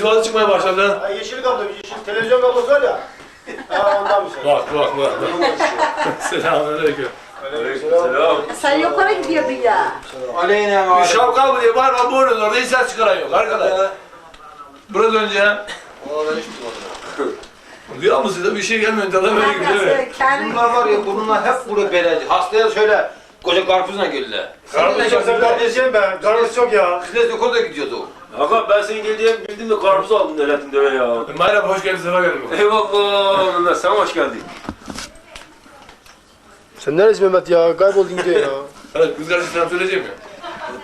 Sıvazı çıkmaya başladı. Ha, yeşil kablo, yeşil televizyon kablosu var ya. Ha ondan bir şey. Bak bak bak. Selamünaleyküm. Selam. Sen yukarı gidiyordun ya. Aleyna Bir var. şapka mı diye var ama bu orada hiç ses çıkaran yok arkadaş. Biraz önce Duyuyor musun da bir şey gelmiyor tadı böyle gibi değil mi? Kendin Bunlar var ya bunlar hep burada belediye. Hastaya söyle. Koca karpuzla geldiler. Karpuz çok kardeşim ben. Karpuz çok ya. De Zoko'da gidiyordu. Hakan ben senin geleceğini bildim de karpuz aldım devletin deve ya. Merhaba hoş geldin sefa geldin. Eyvallah Mehmet sen hoş geldin. Sen neresin Mehmet ya? Kayboldun gidiyor ya. Evet kız kardeşim selam söyleyeceğim ya.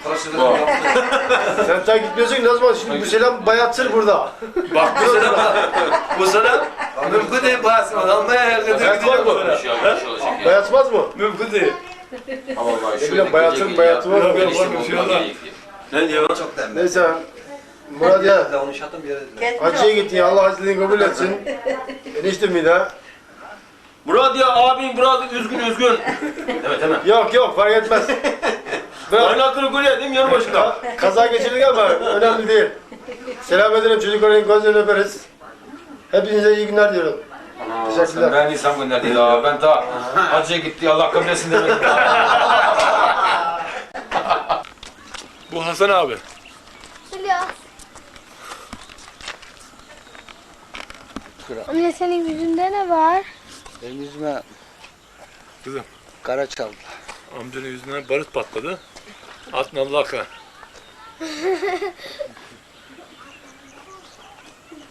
Parasını Bak. Sen daha gitmiyorsun ki ne zaman? Şimdi bu selam bayattır burada. Bak bu selam bu selam mümkün değil basma. Almaya kadar gidecek bu selam. Şey yapmış olacak ya. Bayatmaz mı? Mümkün değil. Ama bak Ne bileyim bayatın bayatı var mı? Yok, yok, var bir şey yok. Ne diyor? Neyse. Murat ya. Geçmiş Hacıya gittin ya Allah haciliğini kabul etsin. Enişte miydi ha? Murat ya abim biraz üzgün üzgün. evet hemen. Yok yok fark etmez. Ben Kaynakları gol yedim yanı başında. kaza geçirdik ama önemli değil. Selam ederim çocukların gözlerini öperiz. Hepinize iyi günler diyorum. Teşekkürler. Ben insan gönderdi ya. Ben daha hacıya gitti Allah kabul etsin demedim. Bu Hasan abi. İlyas. Anne senin yüzünde ne var? Benim yüzüme Kızım. kara çaldı. Amcanın yüzünden barut patladı. Atın laka.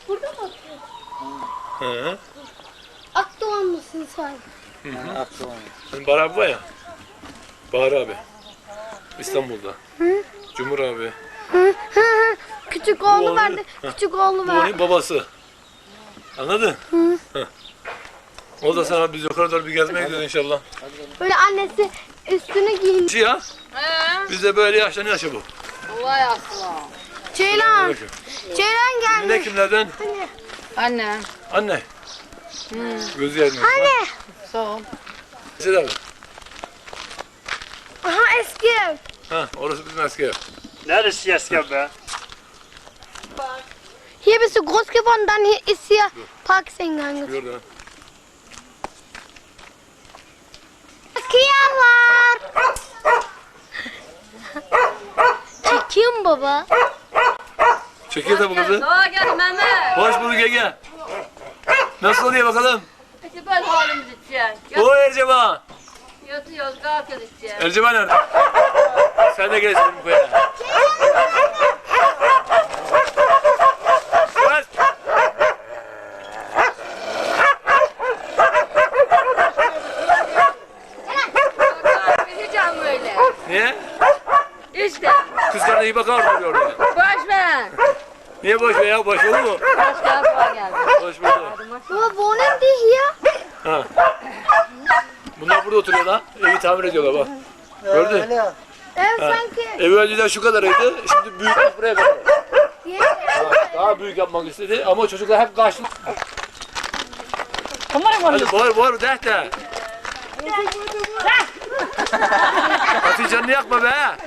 Burada mı? Hı. Akdoğan mısın sen? Yani aklıma. Senin Bahar abi var ya. Bahar abi. İstanbul'da. Cumhur abi. Küçük oğlu onun- verdi. Küçük oğlu Bu ver. onun babası. Anladın? Hı. O da sana biz yukarı doğru bir gezmeye gidiyoruz inşallah. Böyle annesi üstünü giyin. Şu ya. Biz de böyle yaşlanıyor yaşa bu. Ceylan. Bakın. Ceylan Ne gelmiş. kimlerden? Anne. Anne. Gözü yermiyor. Anne. Sağ ol. Sedat abi. Aha eski ev. Ha, orası bizim eski ev. Neresi eski be? Hier bist du groß geworden, dann hier ist hier Parkseingang. Ha. Kia var. Çekiyorum baba. Çekiyor tabi kızı. Doğa gel Mehmet. Hoş bulduk Ege. Nasıl oluyor bakalım? İşte böyle halimiz için. O Erceba. Yatıyoruz, kalkıyoruz için. Erceba nerede? Sen de gel şimdi bu koya. Bas. Bileceğim böyle. Niye? İşte. Kız kardeşi iyi bakar duruyor oraya. Boş ver. Niye boş ver ya? Boş olur mu? Hoş geldin, doğa geldi. Boş de. Baba wohnen die hier? Ha. Bunlar burada oturuyor lan. Evi tamir ediyorlar bak. Gördün? Ev sanki Evi önceden şu kadarıydı. Şimdi büyük buraya kadar. yeni Daha büyük yapmak istedi ama çocuklar hep kaçtı. Hadi bağır bağır de de. Hatice'ni yakma be.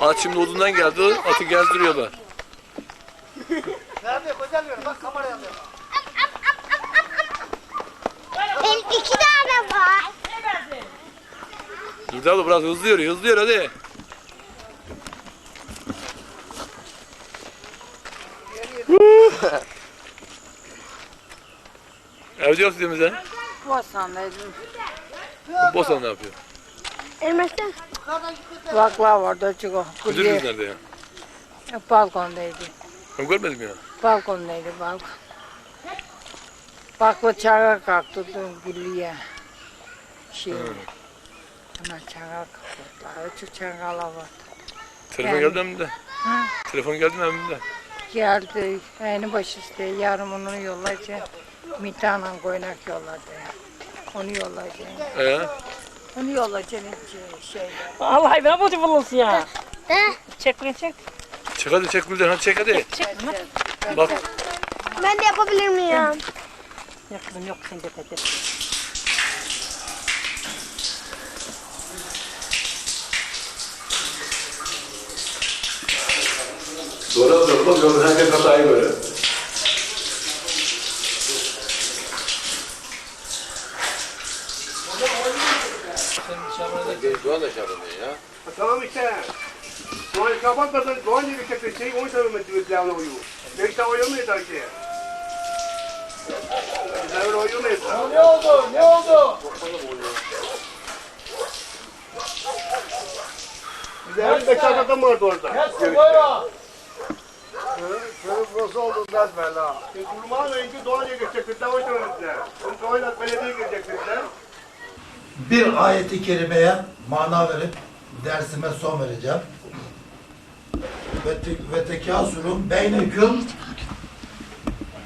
At şimdi odundan geldi. Atı gezdiriyorlar. Benim iki tane var. Dur abla biraz hızlı yürü, hızlı yürü hadi. Değil mi sen? Boşandaydım. Bosan ne yapıyor? Elmas'tan. Kulaklar vardı çıkıyor. Müdürünüz nerede ya? Balkondaydı. Ben görmedim ya. Balkondaydı balkon. Bakla çağa kalktı Güllü'ye. Şey. Ama çağa kalktı. Açık çağa var. Telefon geldi mi de? Telefon geldi mi de? Geldi. En baş işte. Yarın onu yollayacağım. Mithan'la koynak yolladı. Onu yollayacağım. Ee? Onu yollayacağım şeyle. Allah ben bu bulunsun ya. De. Çek lan çek. Çek hadi çek Gülden hadi çek hadi. Çek. Bak Ben de yapabilir miyim? Yok kızım yok sen de peki. Doğru doğru bak herkes hatayı böyle. Doğan da şey yapamıyor ya. Tamam işte. Doğan kapatmadan Doğan gibi şey onu söylemedi bir uyu. Ne işte oynamayız sanki. Güzel oynamayız. Ne oldu? Ne oldu? Güzel bir beş adam vardı orada. Kes buyurun. Şöyle burası oldu biraz böyle ha. Kurban önce Doğan'a geçecekler, o söylemediler. Şimdi Doğan'a belediye girecekler. Bir ayeti kerimeye mana verip dersime son vereceğim. Ve, te, ve tekâsurun beyneküm.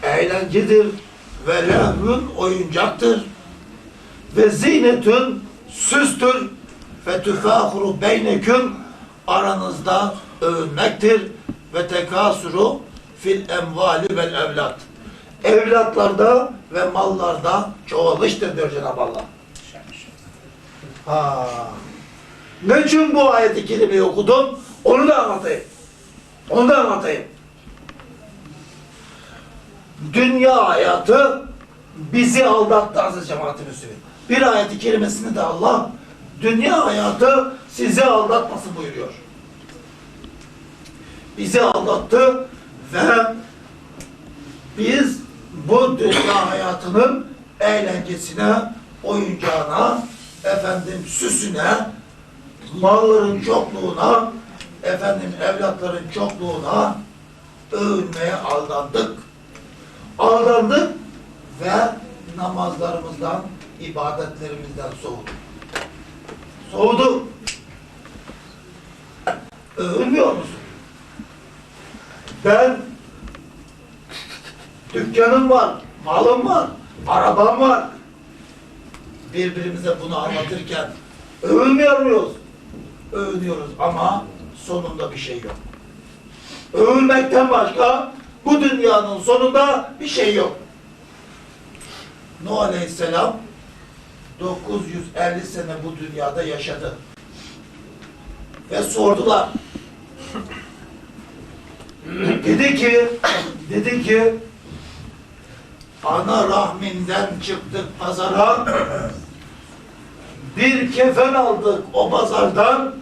Eğlencedir ve lehvün oyuncaktır. Ve zinetün süstür. Ve tüfâhuru beyneküm. Aranızda övünmektir. Ve tekâsuru fil emvali vel evlat evlatlarda ve mallarda çoğalıştır diyor Cenab-ı Allah. Ha. Ne için bu ayeti kerimeyi okudum? Onu da anlatayım. Onu da anlatayım. Dünya hayatı bizi aldattı aziz cemaat-i. Bir ayeti kerimesini de Allah dünya hayatı sizi aldatmasın buyuruyor. Bizi aldattı ve biz bu dünya hayatının eğlencesine, oyuncağına, efendim süsüne, malların çokluğuna, efendim evlatların çokluğuna övünmeye aldandık. Aldandık ve namazlarımızdan, ibadetlerimizden soğuduk. Soğuduk. Övünmüyor musun? Ben dükkanım var, malım var, arabam var. Birbirimize bunu anlatırken övünmüyor muyuz? Övünüyoruz ama sonunda bir şey yok. Övünmekten başka bu dünyanın sonunda bir şey yok. Nuh Aleyhisselam 950 sene bu dünyada yaşadı. Ve sordular. dedi ki, dedi ki, ana rahminden çıktık pazara, bir kefen aldık o pazardan,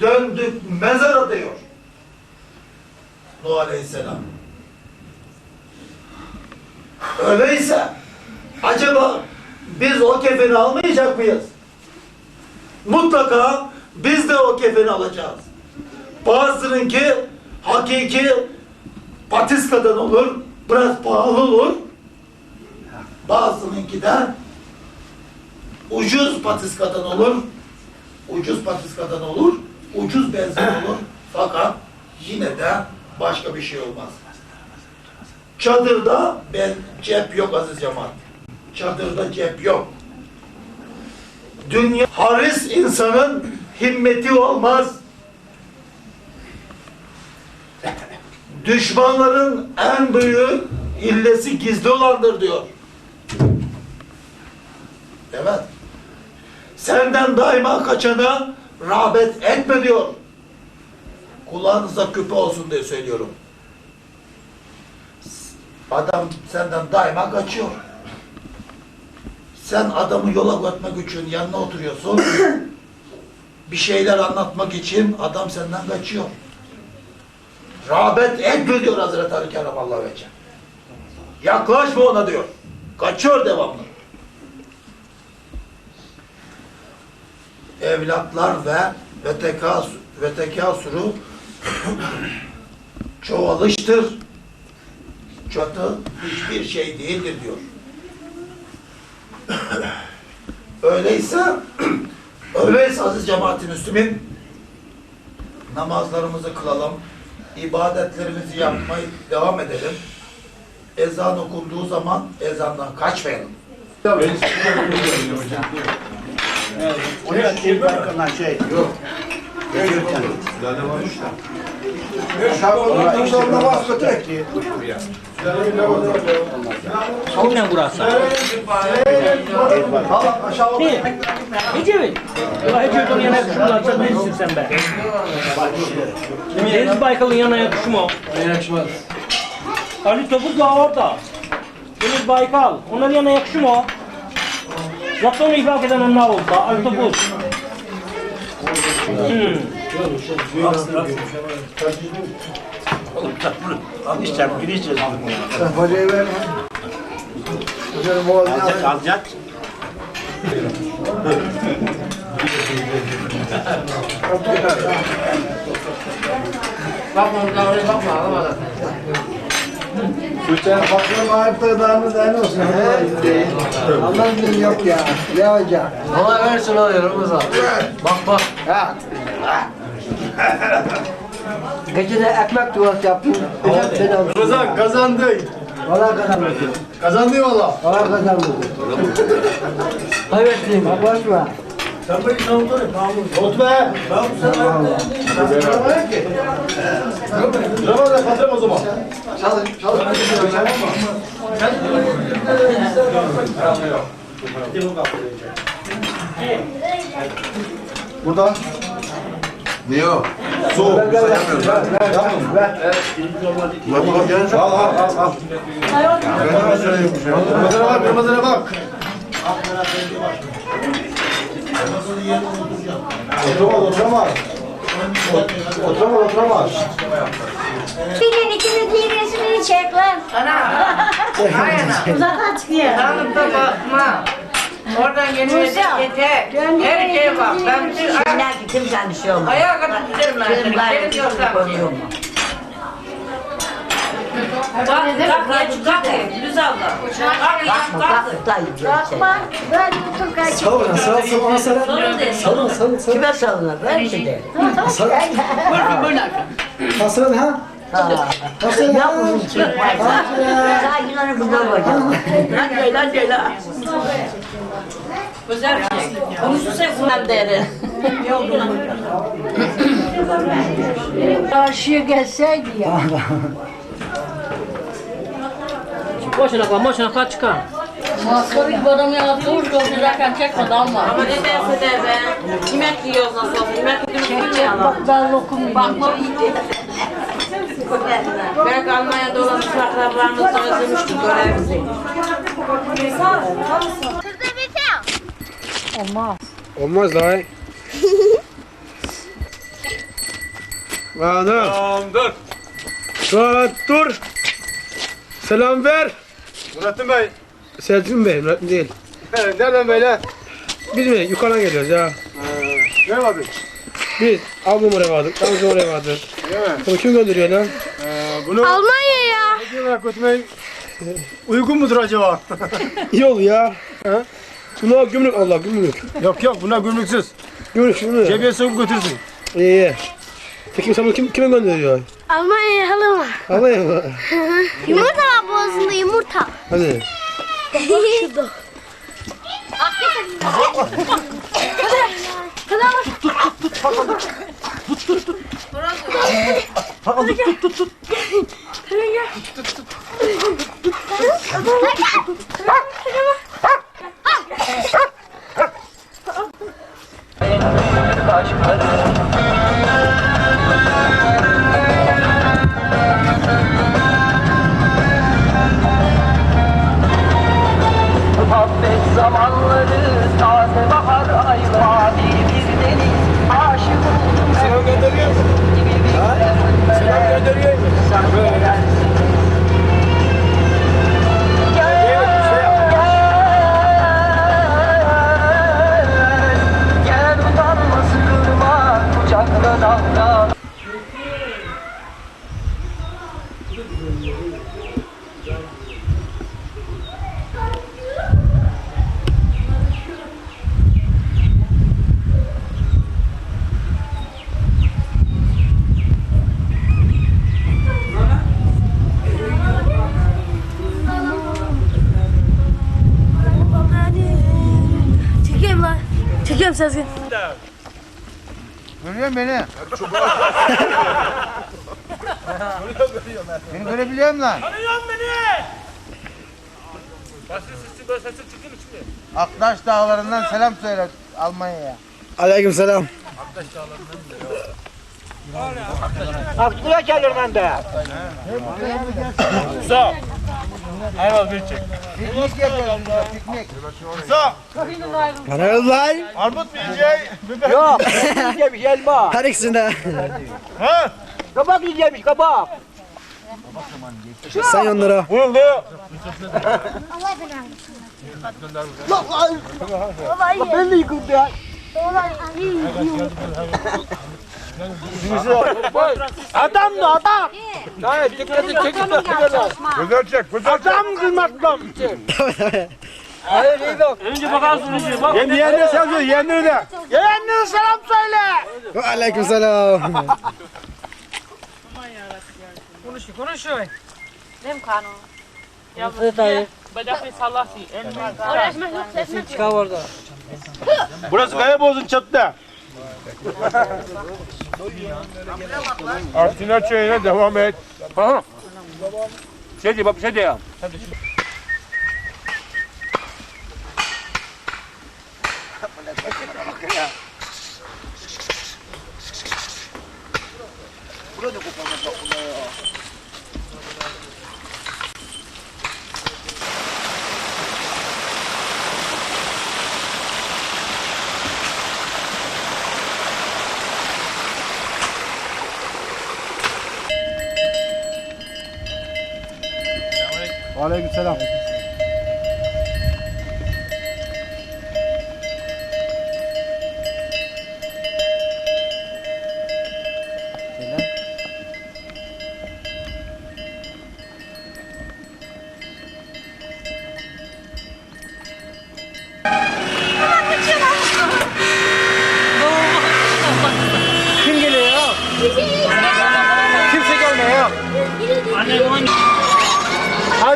döndük mezara diyor. Nuh Aleyhisselam. Öyleyse, acaba biz o kefeni almayacak mıyız? Mutlaka biz de o kefeni alacağız. Bazısınınki hakiki patiskadan olur, biraz pahalı olur. Bazısınınki de ucuz patiskadan olur, ucuz patiskadan olur, ucuz benzin olur. Fakat yine de başka bir şey olmaz. Çadırda ben cep yok aziz cemaat. Çadırda cep yok. Dünya haris insanın himmeti olmaz. Düşmanların en büyük illesi gizli olandır diyor. Evet. Senden daima kaçana rağbet etme diyor. Kulağınıza küpe olsun diye söylüyorum. Adam senden daima kaçıyor. Sen adamı yola götürmek için yanına oturuyorsun. bir şeyler anlatmak için adam senden kaçıyor. Rağbet etme diyor Hazreti Ali Keramallahu Vece. Yaklaşma ona diyor. Kaçıyor devamlı. Evlatlar ve ve tekasür, ve tekasuru çoğalıştır. Çatı hiçbir şey değildir diyor. Öyleyse öyleyse aziz cemaat-i Müslümin namazlarımızı kılalım, ibadetlerimizi yapmayı devam edelim. Ezan okunduğu zaman ezandan kaçmayalım. Oraya şey, farkından şey yok. Kimden? Ecevit. Ulan. Sen nesin sen be? Deniz Baykal'ın yanına yakışım o. Yakışmaz. Ali Topuz da orada. Deniz Baykal. Onların yanına yakışım o. Zaten onu ifade eden onlar oldu. Ali Topuz. Hmm. Hocayı ver. Hocanın boğazını al. Alacak. Sen ayıpta dağını da ne olsun. Allah bilir yok ya. Ne hoca? Ona versin alıyor Ramazan. Bak bak. Ha. Gece de ekmek duası yaptım. Hocam seni aldım. Ramazan kazandı. Valla kazanmadı. Kazandı valla. Valla kazanmadı. Kaybettiyim. Bak boş ver. Ot be. Ramazan kazanım o zaman. Çalın, çalın. Burada. Niye o? Soğuk. Sayamıyorum. Al al al al. Ramazan'a bak, Ramazan'a bak. Oturamaz, oturamaz. Oturamaz, oturamaz. Birinin ikimizin resmini çek lan. Uzaktan çıkıyor. Tanrım da bakma. Oradan geliyor yeter. Her şeye bak. Ben bütün ayağa, Kimsen bir şey olmaz. ayağa kadar giderim ben seni. Gelin Bak, kalk geç, kalk geç. Lüz abla. Kalk geç, kalk. Bakma. Ben tutum kaç. Salın, salın, salın, salın. Sorun değil. Salın, salın, salın. Kime salınır? Ben mi de? Salın ha. Yok mu bir şey? Sakin onu kızlar hocam. Lan Leyla Leyla. Bir şey. Konuşursak Ben derim. Karşıya gelseydi ya. Boşuna kal, boşuna kal çıkar. Maskara gibi adam yarattı. Uç doldururken çekmedi ama. Ama ne derse de be. Yemek yiyoruz nasıl olsa. Yemek yiyoruz. Bak ben lokum yiyeyim. Bakma iyi. Belki Almanya'da olan akrabalarımızdan özlemiştik görevimizi. Şey. Olmaz. Olmaz lan. Adam. Tamam dur. Dur. Selam ver. Murattin Bey. Selçuk Bey, Murat değil. Nereden böyle? Biz mi? Yukarıdan geliyoruz ya. Ne vardı? Biz ablam oraya vardık, amcam oraya vardı. Bunu kim gönderiyor lan? Bunu Almanya ya. götürmeyi uygun mudur acaba? İyi oldu ya. Ha? Buna gümrük Allah gümrük. yok yok buna gümrüksüz. Gümrük şunu. Cebiye sokup götürsün. İyi iyi. Peki sen bunu kim, kime gönderiyor? Almanya halama. Alayım mı? Yumurta var boğazında yumurta. Hadi. Şurada. Muhabbet Çekeyim Sezgin. Görüyor beni. beni görebiliyor musun lan? Tanıyorum beni. Aktaş dağlarından selam söyle Almanya'ya. Aleyküm selam. Aklıya gelir bende. Sağ. Ayvaz bir çek. Piknik yapıyoruz burada piknik. Bana var. Armut mu yiyecek? Yok. Yiyeceğimiş elma. Her ikisinde. Ha? Kabak yiyeceğimiş kabak. Sen onlara. Buyurun diyor. Ben de yıkıldı ya. Adam da adam. Hayır dikkatli çekip de. Güzel çek, güzel çek. Adam kızmaktan. Hayır iyi bak. Önce bakarsın önce. Bak. Yeni yeğenine selam söyle, yeğenine de. Yeğenlere selam söyle. Aleyküm selam. Konuşuyor, konuşuyor. Benim kanım. Bacak bir sallası. Oraya ekmek yok, yok. Çıkar orada. Burası Kayaboz'un çatıda. Artina çayına devam et. Ha. Şey diye bak bir şey diye. Aleyküm selam.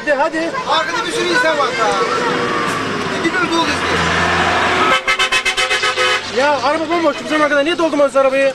Hadi hadi. Arkada bir sürü insan var daha. Gidiyoruz dolu Ya araba bomboş. Bizim arkada niye doldurmadınız arabayı?